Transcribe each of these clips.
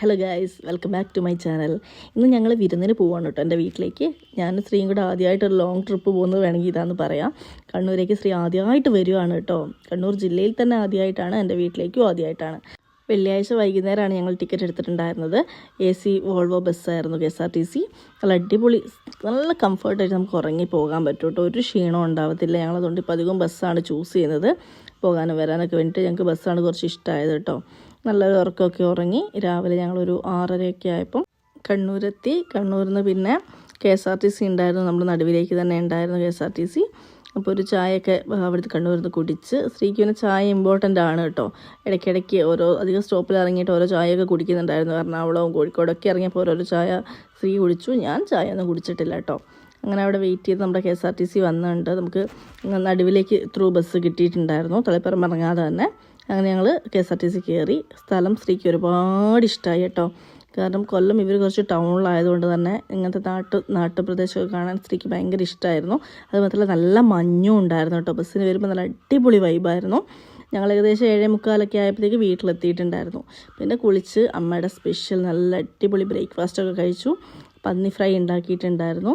Hello guys welcome back to my channel ഇന്ന് ഞങ്ങൾ വിരുന്നിന് പോവാണ് കേട്ടോ എന്റെ വീട്ടിലേക്ക്. ഞാൻ സ്ത്രീയും കൂടെ ആദ്യമായിട്ട് ഒരു ലോങ് ട്രിപ്പ് പോകുന്നത് വേണമെങ്കിൽ ഇതാന്ന് പറയാം. കണ്ണൂരേക്ക് സ്ത്രീ ആദ്യമായിട്ട് വരുവാണ് കേട്ടോ. കണ്ണൂർ ജില്ലയിൽ തന്നെ ആദ്യമായിട്ടാണ് എന്റെ വീട്ടിലേക്കും ആദ്യമായിട്ടാണ്. വെള്ളിയാഴ്ച വൈകുന്നേരമാണ് ഞങ്ങൾ ടിക്കറ്റ് എടുത്തിട്ടുണ്ടായിരുന്നത്. A C Volvo ബസ്സായിരുന്നു K S R T C നല്ല അടിപൊളി നല്ല കംഫർട്ടായിട്ട് നമുക്ക് ഉറങ്ങി പോകാൻ പറ്റും കേട്ടോ ഒരു ക്ഷീണവും ഉണ്ടാവത്തില്ല. ഞങ്ങളതുകൊണ്ട് ഇപ്പോൾ അധികം ബസ്സാണ് ചൂസ് ചെയ്യുന്നത്. പോകാനും വരാനൊക്കെ വേണ്ടിയിട്ട് ഞങ്ങൾക്ക് ബസ്സാണ് കുറച്ച് ഇഷ്ടമായത് കേട്ടോ നല്ലൊരു ഉറക്കമൊക്കെ ഉറങ്ങി രാവിലെ ഞങ്ങളൊരു ആറരയൊക്കെ ആയപ്പം കണ്ണൂരെത്തി. കണ്ണൂരിൽ നിന്ന് പിന്നെ K S R T C ഉണ്ടായിരുന്നു. നമ്മുടെ നടുവിലേക്ക് തന്നെ ഉണ്ടായിരുന്നു K S R T C അപ്പോൾ ഒരു ചായയൊക്കെ അവിടുത്തെ കണ്ണൂരിന്ന് കുടിച്ച് സ്ത്രീക്ക് പിന്നെ ചായ ഇമ്പോർട്ടന്റ് ആണ് കേട്ടോ. ഇടയ്ക്കിടയ്ക്ക് ഓരോ അധികം സ്റ്റോപ്പിൽ ഇറങ്ങിയിട്ട് ഓരോ ചായയൊക്കെ കുടിക്കുന്നുണ്ടായിരുന്നു. എറണാകുളവും കോഴിക്കോടൊക്കെ ഇറങ്ങിയപ്പോൾ ഓരോരോ ചായ സ്ത്രീ കുടിച്ചു. ഞാൻ ചായ ഒന്നും കുടിച്ചിട്ടില്ല കേട്ടോ. അങ്ങനെ അവിടെ വെയിറ്റ് ചെയ്ത് നമ്മുടെ K S R T C വന്നിട്ടുണ്ട്. നമുക്ക് നടുവിലേക്ക് ത്രൂ ബസ് കിട്ടിയിട്ടുണ്ടായിരുന്നു. തളിപ്പറം ഇറങ്ങാതെ തന്നെ. അങ്ങനെ ഞങ്ങൾ K S R T C കയറി സ്ഥലം സ്ത്രീക്ക് ഒരുപാട് ഇഷ്ടമായി കേട്ടോ. കാരണം കൊല്ലം ഇവർ കുറച്ച് ടൗണിലായതുകൊണ്ട് തന്നെ ഇങ്ങനത്തെ നാട്ട് നാട്ടുപ്രദേശമൊക്കെ കാണാൻ സ്ത്രീക്ക് ഭയങ്കര ഇഷ്ടമായിരുന്നു അത് മാത്രമല്ല നല്ല മഞ്ഞും ഉണ്ടായിരുന്നു കേട്ടോ. ബസ്സിന് വരുമ്പോൾ നല്ല അടിപൊളി വൈബായിരുന്നു ഞങ്ങൾ ഏകദേശം ഏഴേ മുക്കാലൊക്കെ ആയപ്പോഴത്തേക്ക് വീട്ടിലെത്തിയിട്ടുണ്ടായിരുന്നു. പിന്നെ കുളിച്ച് അമ്മയുടെ സ്പെഷ്യൽ നല്ല അടിപൊളി ബ്രേക്ക്ഫാസ്റ്റൊക്കെ കഴിച്ചു. പന്നി ഫ്രൈ ഉണ്ടാക്കിയിട്ടുണ്ടായിരുന്നു.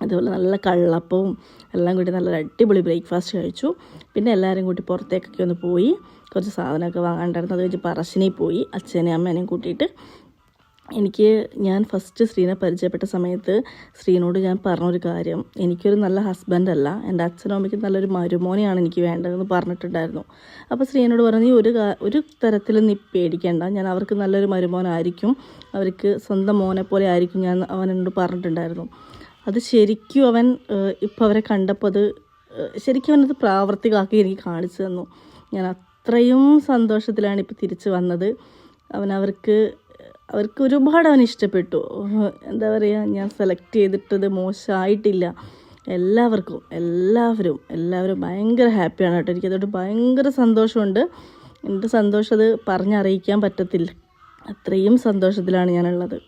അതുപോലെ നല്ല കള്ളപ്പവും എല്ലാം കൂടി നല്ല അടിപൊളി ബ്രേക്ക്ഫാസ്റ്റ് കഴിച്ചു. പിന്നെ എല്ലാവരും കൂട്ടി പുറത്തേക്കൊക്കെ ഒന്ന് പോയി കുറച്ച് സാധനമൊക്കെ വാങ്ങാണ്ടായിരുന്നു അത് കഴിഞ്ഞ് പറശ്ശിനി പോയി. അച്ഛനെയും അമ്മേനെയും കൂട്ടിയിട്ട് എനിക്ക് ഞാൻ ഫസ്റ്റ് ശ്രീനെ പരിചയപ്പെട്ട സമയത്ത് ശ്രീനോട് ഞാൻ പറഞ്ഞൊരു കാര്യം. എനിക്കൊരു നല്ല ഹസ്ബൻഡല്ല എന്റെ അച്ഛനും അമ്മയ്ക്കും നല്ലൊരു മരുമോനെയാണ് എനിക്ക് വേണ്ടതെന്ന് പറഞ്ഞിട്ടുണ്ടായിരുന്നു. അപ്പോൾ ശ്രീനോട് പറഞ്ഞു നീ ഒരു ഒരു തരത്തിൽ നീ പേടിക്കേണ്ട. ഞാൻ അവർക്ക് നല്ലൊരു മരുമോനായിരിക്കും. അവർക്ക് സ്വന്തം മോനെ പോലെ ആയിരിക്കും ഞാൻ അവനോട് പറഞ്ഞിട്ടുണ്ടായിരുന്നു. അത് ശരിക്കും അവൻ ഇപ്പോൾ അവരെ കണ്ടപ്പോൾ അത് ശരിക്കും അവനത് പ്രാവർത്തികമാക്കി എനിക്ക് കാണിച്ചു തന്നു. ഞാൻ അത്രയും സന്തോഷത്തിലാണ് ഇപ്പോൾ തിരിച്ചു വന്നത്. അവൻ അവർക്ക് അവർക്ക് ഒരുപാട് അവൻ ഇഷ്ടപ്പെട്ടു. എന്താ പറയുക ഞാൻ സെലക്ട് ചെയ്തിട്ടത് മോശമായിട്ടില്ല എല്ലാവർക്കും എല്ലാവരും എല്ലാവരും ഭയങ്കര ഹാപ്പിയാണ് കേട്ടോ. എനിക്കതുകൊണ്ട് ഭയങ്കര സന്തോഷമുണ്ട്. എന്റെ സന്തോഷം അത് പറഞ്ഞറിയിക്കാൻ പറ്റത്തില്ല. അത്രയും സന്തോഷത്തിലാണ് ഞാനുള്ളത്.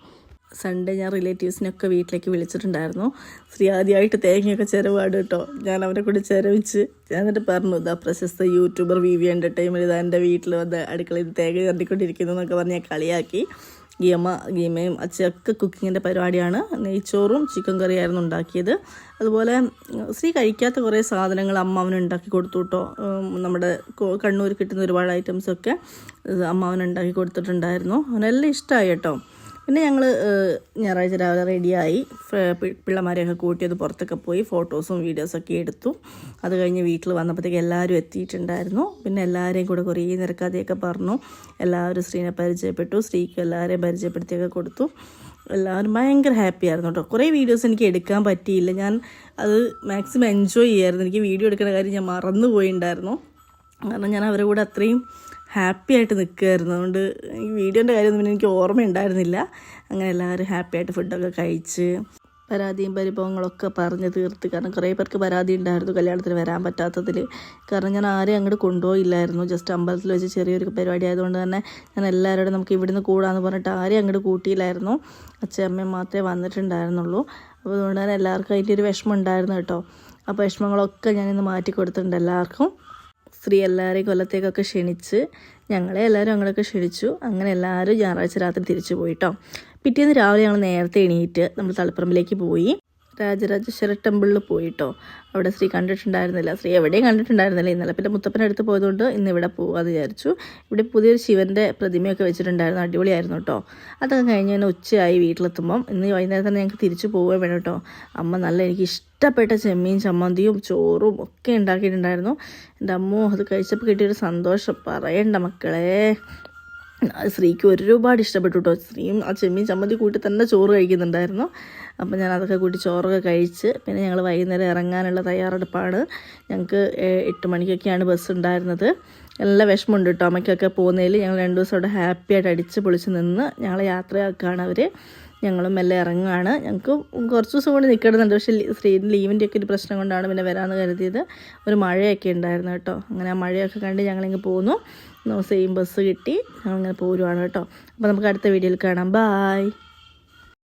സൺഡേ ഞാൻ റിലേറ്റീവ്സിനൊക്കെ വീട്ടിലേക്ക് വിളിച്ചിട്ടുണ്ടായിരുന്നു. ശ്രീ ആദ്യമായിട്ട് തേങ്ങയൊക്കെ ചിരവാട് കേട്ടോ. ഞാൻ അവരെ കൂടി ചിരവിച്ച് ഞാൻ എന്നിട്ട് പറഞ്ഞു ഇതാ പ്രശസ്ത യൂട്യൂബർ വി വി എന്റർടൈൻമെന്റ് ഇതാ എന്റെ വീട്ടിൽ വന്ന് അടുക്കളയിൽ തേങ്ങ കണ്ടിക്കൊണ്ടിരിക്കുന്നു എന്നൊക്കെ പറഞ്ഞ് ഞാൻ കളിയാക്കി. ഗീമ ഗീമയും അച്ഛയൊക്കെ കുക്കിങ്ങിന്റെ പരിപാടിയാണ്. നെയ്ച്ചോറും ചിക്കൻ കറിയായിരുന്നു ഉണ്ടാക്കിയത്. അതുപോലെ സ്ത്രീ കഴിക്കാത്ത കുറേ സാധനങ്ങൾ അമ്മ അവനുണ്ടാക്കി കൊടുത്തു കേട്ടോ. നമ്മുടെ കണ്ണൂർ കിട്ടുന്ന ഒരുപാട് ഐറ്റംസൊക്കെ അമ്മ അവനുണ്ടാക്കി കൊടുത്തിട്ടുണ്ടായിരുന്നു. അവനെല്ലാം ഇഷ്ടമായി കേട്ടോ. പിന്നെ ഞങ്ങൾ ഞായറാഴ്ച രാവിലെ റെഡിയായി. പിള്ളമാരെയൊക്കെ കൂട്ടിയത് പുറത്തൊക്കെ പോയി ഫോട്ടോസും വീഡിയോസൊക്കെ എടുത്തു. അത് കഴിഞ്ഞ് വീട്ടിൽ വന്നപ്പോഴത്തേക്ക് എല്ലാവരും എത്തിയിട്ടുണ്ടായിരുന്നു. പിന്നെ എല്ലാവരെയും കൂടെ കുറേ നിരക്കാതെയൊക്കെ പറഞ്ഞു. എല്ലാവരും സ്ത്രീനെ പരിചയപ്പെട്ടു. സ്ത്രീക്ക് എല്ലാവരെയും പരിചയപ്പെടുത്തിയൊക്കെ കൊടുത്തു. എല്ലാവരും ഭയങ്കര ഹാപ്പി ആയിരുന്നു കേട്ടോ. കുറേ വീഡിയോസ് എനിക്ക് എടുക്കാൻ പറ്റിയില്ല. ഞാൻ അത് മാക്സിമം എൻജോയ് ചെയ്യായിരുന്നു. എനിക്ക് വീഡിയോ എടുക്കുന്ന കാര്യം ഞാൻ മറന്നു പോയിണ്ടായിരുന്നു കാരണം ഞാൻ അവരുടെ കൂടെ അത്രയും ഹാപ്പി ആയിട്ട് നിൽക്കുമായിരുന്നു അതുകൊണ്ട് ഈ വീഡിയോന്റെ കാര്യം പിന്നെ എനിക്ക് ഓർമ്മയുണ്ടായിരുന്നില്ല. അങ്ങനെ എല്ലാവരും ഹാപ്പി ആയിട്ട് ഫുഡൊക്കെ കഴിച്ച് പരാതിയും പരിഭവങ്ങളൊക്കെ പറഞ്ഞ് തീർത്ത്. കാരണം കുറേ പേർക്ക് പരാതി ഉണ്ടായിരുന്നു കല്യാണത്തിന് വരാൻ പറ്റാത്തതിൽ കാരണം ഞാൻ ആരെയും അങ്ങോട്ട് കൊണ്ടുപോയില്ലായിരുന്നു. ജസ്റ്റ് അമ്പലത്തിൽ വെച്ച് ചെറിയൊരു പരിപാടി ആയതുകൊണ്ട് തന്നെ ഞാൻ എല്ലാവരോടും നമുക്ക് ഇവിടുന്ന് കൂടാന്ന് പറഞ്ഞിട്ട് ആരെയും അങ്ങോട്ട് കൂട്ടിയില്ലായിരുന്നു. അച്ഛയമ്മയും മാത്രമേ വന്നിട്ടുണ്ടായിരുന്നുള്ളൂ. അപ്പോൾ അതുകൊണ്ട് തന്നെ എല്ലാവർക്കും അതിന്റെ ഒരു വിഷമം ഉണ്ടായിരുന്നു കേട്ടോ. അപ്പോൾ വിഷമങ്ങളൊക്കെ ഞാനിന്ന് മാറ്റി കൊടുത്തിട്ടുണ്ട് എല്ലാവർക്കും. സ്ത്രീ എല്ലാവരെയും കൊല്ലത്തേക്കൊക്കെ ക്ഷണിച്ച് ഞങ്ങളെ എല്ലാവരും അങ്ങോട്ടൊക്കെ ക്ഷണിച്ചു. അങ്ങനെ എല്ലാവരും ഞായറാഴ്ച രാത്രി തിരിച്ചു പോയിട്ടോ പിറ്റേന്ന് രാവിലെ ഞങ്ങൾ നേരത്തെ എണീറ്റ് നമ്മൾ തളിപ്പറമ്പിലേക്ക് പോയി. രാജരാജേശ്വര ടെമ്പിളിൽ പോയിട്ടോ? അവിടെ സ്ത്രീ കണ്ടിട്ടുണ്ടായിരുന്നില്ല. സ്ത്രീ എവിടെയും കണ്ടിട്ടുണ്ടായിരുന്നില്ല. ഇന്നലെ പിന്നെ മുത്തപ്പന്റെ അടുത്ത് പോയതുകൊണ്ട് ഇന്ന് ഇവിടെ പോകാമെന്ന് വിചാരിച്ചു. ഇവിടെ പുതിയൊരു ശിവന്റെ പ്രതിമയൊക്കെ വെച്ചിട്ടുണ്ടായിരുന്നു. അടിപൊളിയായിരുന്നു കേട്ടോ. അതൊക്കെ കഴിഞ്ഞ് തന്നെ ഉച്ചയായി വീട്ടിലെത്തുമ്പം. ഇന്ന് വൈകുന്നേരം തന്നെ ഞങ്ങൾക്ക് തിരിച്ചു പോവുകയും വേണം കേട്ടോ. അമ്മ നല്ല എനിക്ക് ഇഷ്ടപ്പെട്ട ചെമ്മീൻ ചമ്മന്തിയും ചോറും ഒക്കെ ഉണ്ടാക്കിയിട്ടുണ്ടായിരുന്നു. എന്റെ അമ്മോ അത് കഴിച്ചപ്പോൾ കിട്ടിയൊരു സന്തോഷം. പറയണ്ട മക്കളെ. സ്ത്രീക്ക് ഒരുപാട് ഇഷ്ടപ്പെട്ടു കേട്ടോ സ്ത്രീയും ആ ചെമ്മീൻ ചമ്മന്തി കൂട്ടി തന്നെ ചോറ് കഴിക്കുന്നുണ്ടായിരുന്നു. അപ്പം ഞാൻ അതൊക്കെ കൂട്ടി ചോറൊക്കെ കഴിച്ച് പിന്നെ ഞങ്ങൾ വൈകുന്നേരം ഇറങ്ങാനുള്ള തയ്യാറെടുപ്പാണ്. ഞങ്ങൾക്ക് എട്ട് മണിക്കൊക്കെയാണ് ബസ് ഉണ്ടായിരുന്നത്. നല്ല വിഷമമുണ്ട് കേട്ടോ. അമ്മയ്ക്കൊക്കെ പോകുന്നതിൽ ഞങ്ങൾ രണ്ട് ദിവസം അവിടെ ഹാപ്പി ആയിട്ട് അടിച്ച് പൊളിച്ച് നിന്ന് ഞങ്ങൾ യാത്രയാക്കുകയാണ് അവർ ഞങ്ങളും മെല്ലെ ഇറങ്ങുകയാണ് ഞങ്ങൾക്ക് കുറച്ച് ദിവസം കൂടി നിൽക്കണമെന്നുണ്ട്. പക്ഷേ സ്ത്രീ ലീവിന്റെ ഒക്കെ ഒരു പ്രശ്നം കൊണ്ടാണ് പിന്നെ വരാമെന്ന് കരുതിയത്. ഒരു മഴയൊക്കെ ഉണ്ടായിരുന്നു കേട്ടോ. അങ്ങനെ ആ മഴയൊക്കെ കണ്ട് ഞങ്ങളിങ്ങ് പോന്നു. സെയിം ബസ് കിട്ടി. ഞങ്ങളിങ്ങനെ പോരുവാണ് കേട്ടോ. അപ്പോൾ നമുക്ക് അടുത്ത വീഡിയോയിൽ കാണാം. ബായ്